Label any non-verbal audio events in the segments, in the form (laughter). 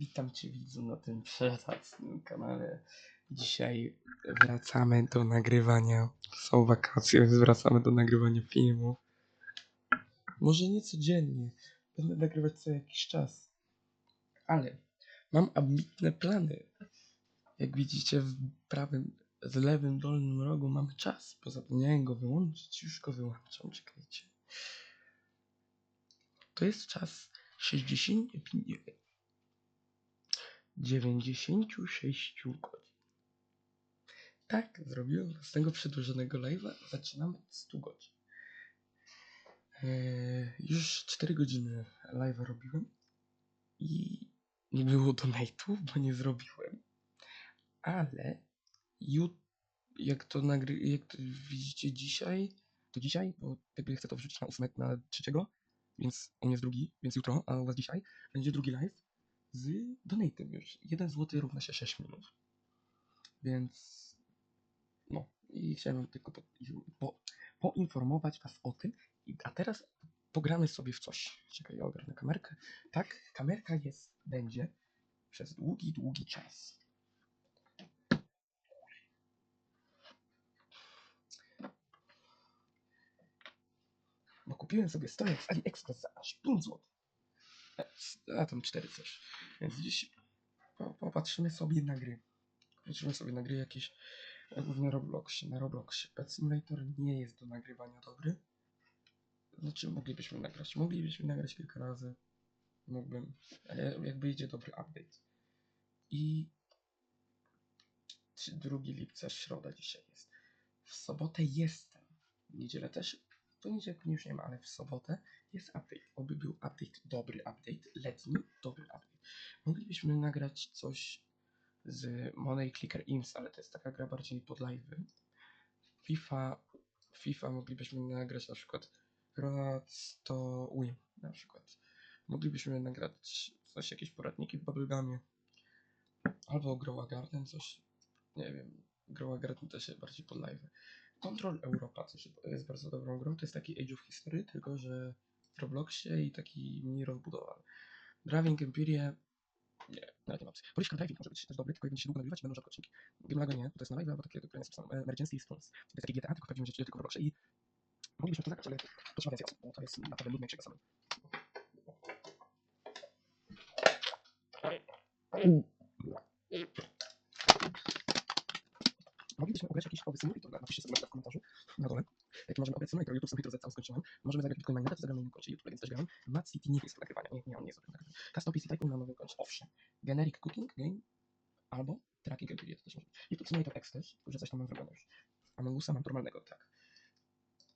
Witam Cię widzu na tym przezacnym kanale. Dzisiaj wracamy do nagrywania. Są wakacje, więc wracamy do nagrywania filmu. Może nie codziennie, będę nagrywać co jakiś czas. Ale mam ambitne plany. Jak widzicie w prawym, w lewym dolnym rogu mamy czas, bo zapomniałem go wyłączyć, już go wyłączam, czekajcie. To jest czas 60, 96 godzin. Tak, zrobiłem własnego przedłużonego live'a. Zaczynamy od 100 godzin. Eee, już 4 godziny live'a robiłem i nie było donate'ów, bo nie zrobiłem. Ale jut, jak to nagry, jak to widzicie dzisiaj, to dzisiaj, bo jakby chcę to wrzucić na 8, na 3, więc u mnie jest drugi, więc jutro, a u was dzisiaj będzie drugi live z donatem już. 1 zł równa się 6 minut. Więc no i chciałem tylko po, po, poinformować was o tym. A teraz pogramy sobie w coś. Czekaj, ja ogarnę kamerkę. Tak, kamerka jest, będzie przez długi, długi czas. Bo kupiłem sobie stojak z AliExpress za aż 5 zł. A tam 4 coś. Więc dziś po- popatrzymy sobie na gry. Popatrzymy sobie na gry jakieś, e, głównie Robloxie. Na Robloxie Pet Simulator nie jest do nagrywania dobry. Znaczy moglibyśmy nagrać. Moglibyśmy nagrać kilka razy. Mógłbym. Ale jakby idzie dobry update. I 2 lipca, środa dzisiaj jest. W sobotę jestem. W niedzielę też. W poniedziałek już nie ma, ale w sobotę jest update. Oby był update, dobry update, letni, dobry update. Moglibyśmy nagrać coś z Money Clicker Imps, ale to jest taka gra bardziej pod live'y. FIFA, FIFA moglibyśmy nagrać na przykład Roads to Win na przykład. Moglibyśmy nagrać coś, jakieś poradniki w Bubblegumie. Albo Growa Garden, coś, nie wiem, Growa Garden też jest bardziej pod live. Control Europa też jest bardzo dobrą grą. To jest taki Age of History, tylko że w Robloxie i taki mini rozbudowany. Driving Empire nie, nawet nie ma opcji. Polish Car Driving może być też dobry, tylko jak będzie się długo nagrywać, będą rzadko odcinki. Gimlago nie, bo to jest na live, albo takie, które jest Emergency Response. To jest taki GTA, tylko w prawdziwym życiu, tylko w Robloxie i moglibyśmy to zagrać, ale potrzeba więcej osób, bo to jest naprawdę nudne i przekazane. Moglibyśmy ograć jakiś nowy simulator, napiszcie sobie na w komentarzu na dole. Jaki możemy ograć simulator, YouTube Simulator cały skończyłem. Możemy zagrać Bitcoin Minera, to zagram na innym koncie YouTube, więc też grałem. Mad City nie jest do nagrywania, nie, nie, on nie jest do nagrywania. Custom PC Tycoon na nowym koncie, owszem. Generic Cooking Game albo Tracking to też może. YouTube Simulator X też, że coś tam mam zrobione już. Among Usa mam normalnego, tak.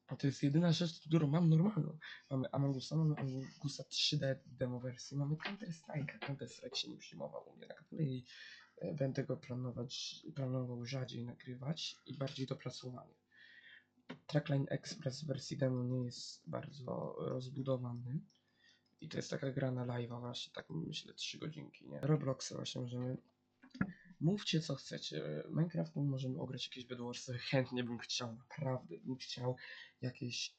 A to jest jedyna rzecz, którą mam normalną. Mamy Among Usa, mamy Among Usa 3D demo wersji, mamy Counter Strike. Counter Strike się nie przyjmował u mnie na kanale i będę go planować, planował rzadziej nagrywać i bardziej dopracowany. Trackline Express w wersji demo nie jest bardzo rozbudowany. I to jest taka gra na live'a właśnie, tak myślę 3 godzinki, nie? Roblox właśnie możemy... Mówcie co chcecie. Minecraft możemy ograć jakieś Bedwarsy. (laughs) Chętnie bym chciał, naprawdę bym chciał jakieś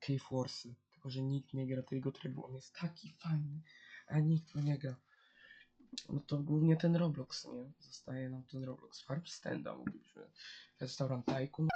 Cave Warsy. Tylko, że nikt nie gra tego trybu. On jest taki fajny, a nikt go nie gra. No to głównie ten Roblox, nie? Zostaje nam ten Roblox. Farm Standa moglibyśmy. Restaurant Tycoon.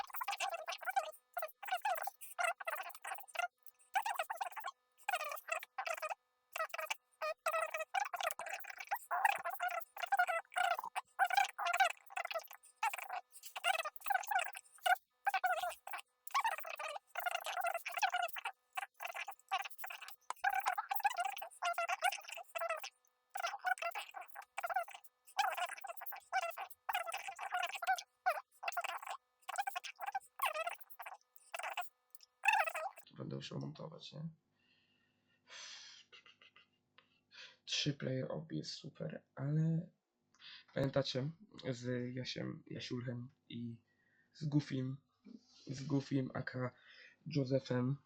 Będę musiał montować, nie? Trzy player op jest super, ale pamiętacie z Jasiem, Jasiulchem i z Goofim, z Goofim aka Josephem,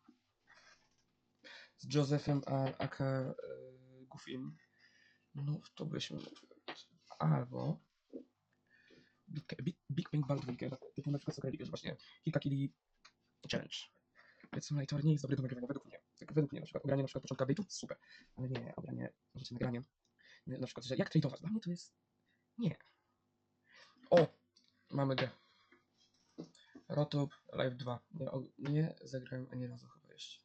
z Josephem a, aka e, Goofim, no to byśmy. Albo Big, Big, Big Pink Ball Drinker, typu na przykład Soccer League, właśnie kilka killi challenge. Simulator nie jest dobry do nagrywania, według mnie. Tak według mnie, na przykład ogranie na przykład początku update'u, super. Ale nie, ogranie, znaczy nagranie Na przykład, że jak tradeować? Dla mnie to jest... Nie. O! Mamy grę. Rotop Live 2. Nie, o- nie zagrałem ani razu chyba jeszcze.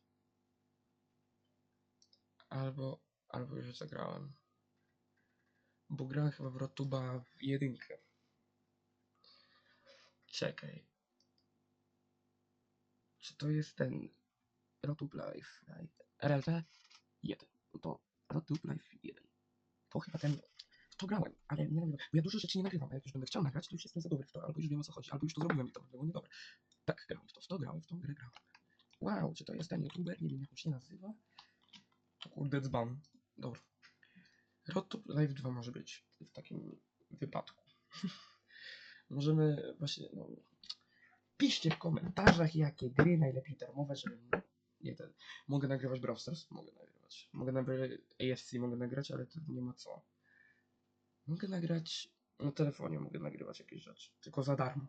Albo, albo już zagrałem. Bo grałem chyba w Rotuba w jedynkę. Czekaj. Czy to jest ten Rotub? Live- RLT 1. No to Rotub Live 1. To chyba ten. To grałem, ale nie nagrywam. Bo ja dużo rzeczy nie nagrywam, a jak już będę chciał nagrać, to już jestem za dobry w to, albo już wiem o co chodzi, albo już to zrobiłem i to by było niedobre. Tak, grałem w to, w to grałem, w tą grę grałem. Wow, czy to jest ten youtuber? Nie wiem jak on się nazywa. O kurde, dzban. Dobra. Rotop Live 2 może być w takim wypadku. (laughs) Możemy właśnie, no... Piszcie w komentarzach, jakie gry najlepiej darmowe, żebym... Nie ten... Mogę nagrywać Brawl Stars? Mogę nagrywać. Mogę nagrywać AFC, mogę nagrać, ale to nie ma co. Mogę nagrać... Na telefonie mogę nagrywać jakieś rzeczy. Tylko za darmo.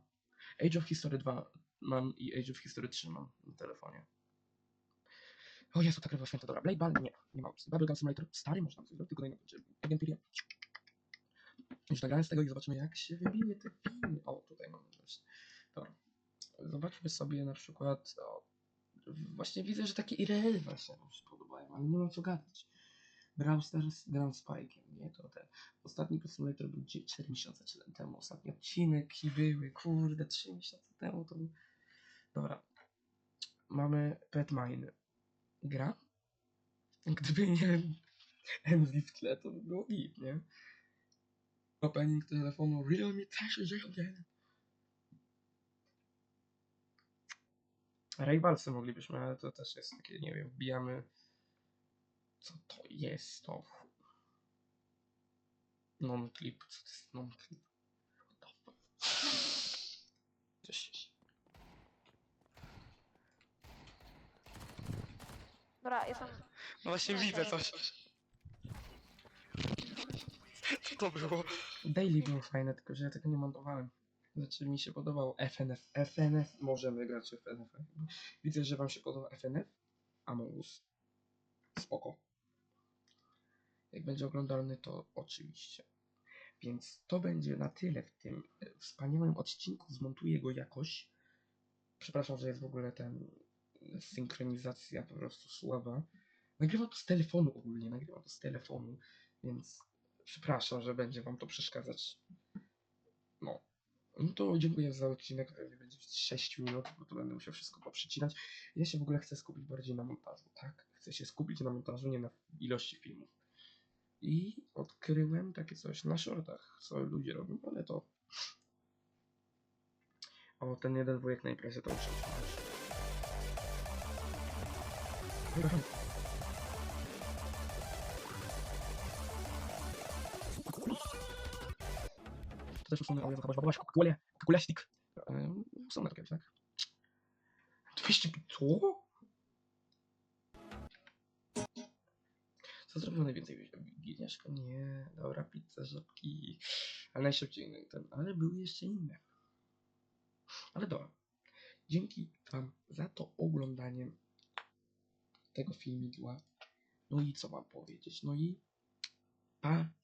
Age of History 2 mam i Age of History 3 mam na telefonie. O Jezu, ta była święta, dobra. Blade Ball? Nie, nie ma opcji. Bubblegum Simulator? Stary, można zrobić, tylko daj na będzie. Agentyria. Już nagrałem z tego i zobaczymy jak się wybije te filmy. Chodźmy sobie na przykład. O, właśnie widzę, że takie IRL właśnie wam się podobają, ale nie mam co gadać. Brawl Stars gram z nie? To ten ostatni Simulator był 4 miesiące temu, ostatni odcinek i były, kurde, 3 miesiące temu to był... Dobra. Mamy Pet Mine, Gra? Gdyby nie Envy w tle, to by było git, nie? Opening telefonu Realme też 01. rywalce moglibyśmy, ale to też jest takie, nie wiem, wbijamy. Co to jest to? Non-clip, co to jest non-clip? Cześć. Dobra, jestem. No właśnie widzę coś. Co to było? Daily było fajne, tylko że ja tego nie montowałem. Znaczy mi się podobało FNF. FNF możemy grać w FNF. Widzę, że wam się podoba FNF. Among Us. Spoko. Jak będzie oglądalny, to oczywiście. Więc to będzie na tyle w tym e, wspaniałym odcinku. Zmontuję go jakoś. Przepraszam, że jest w ogóle ten e, synchronizacja po prostu słaba. Nagrywam to z telefonu ogólnie, nagrywam to z telefonu, więc przepraszam, że będzie wam to przeszkadzać. No. No to dziękuję za odcinek, pewnie będzie 6 minut, bo to będę musiał wszystko poprzecinać. Ja się w ogóle chcę skupić bardziej na montażu, tak? Chcę się skupić na montażu, nie na ilości filmów. I odkryłem takie coś na shortach, co ludzie robią, ale to... O, ten jeden wujek na imprezie to muszę To też usunę, ale zobacz, zobacz, Coca-Cola, Coca-Cola stick. Ehm, Usunę to kiedyś, tak? 200 co? Co zrobił najwięcej? Wigiliaszka? Nie, dobra, pizza, żabki. Ale najszybciej ten, ale były jeszcze inne. Ale dobra. Dzięki wam za to oglądanie tego filmidła. No i co mam powiedzieć? No i pa!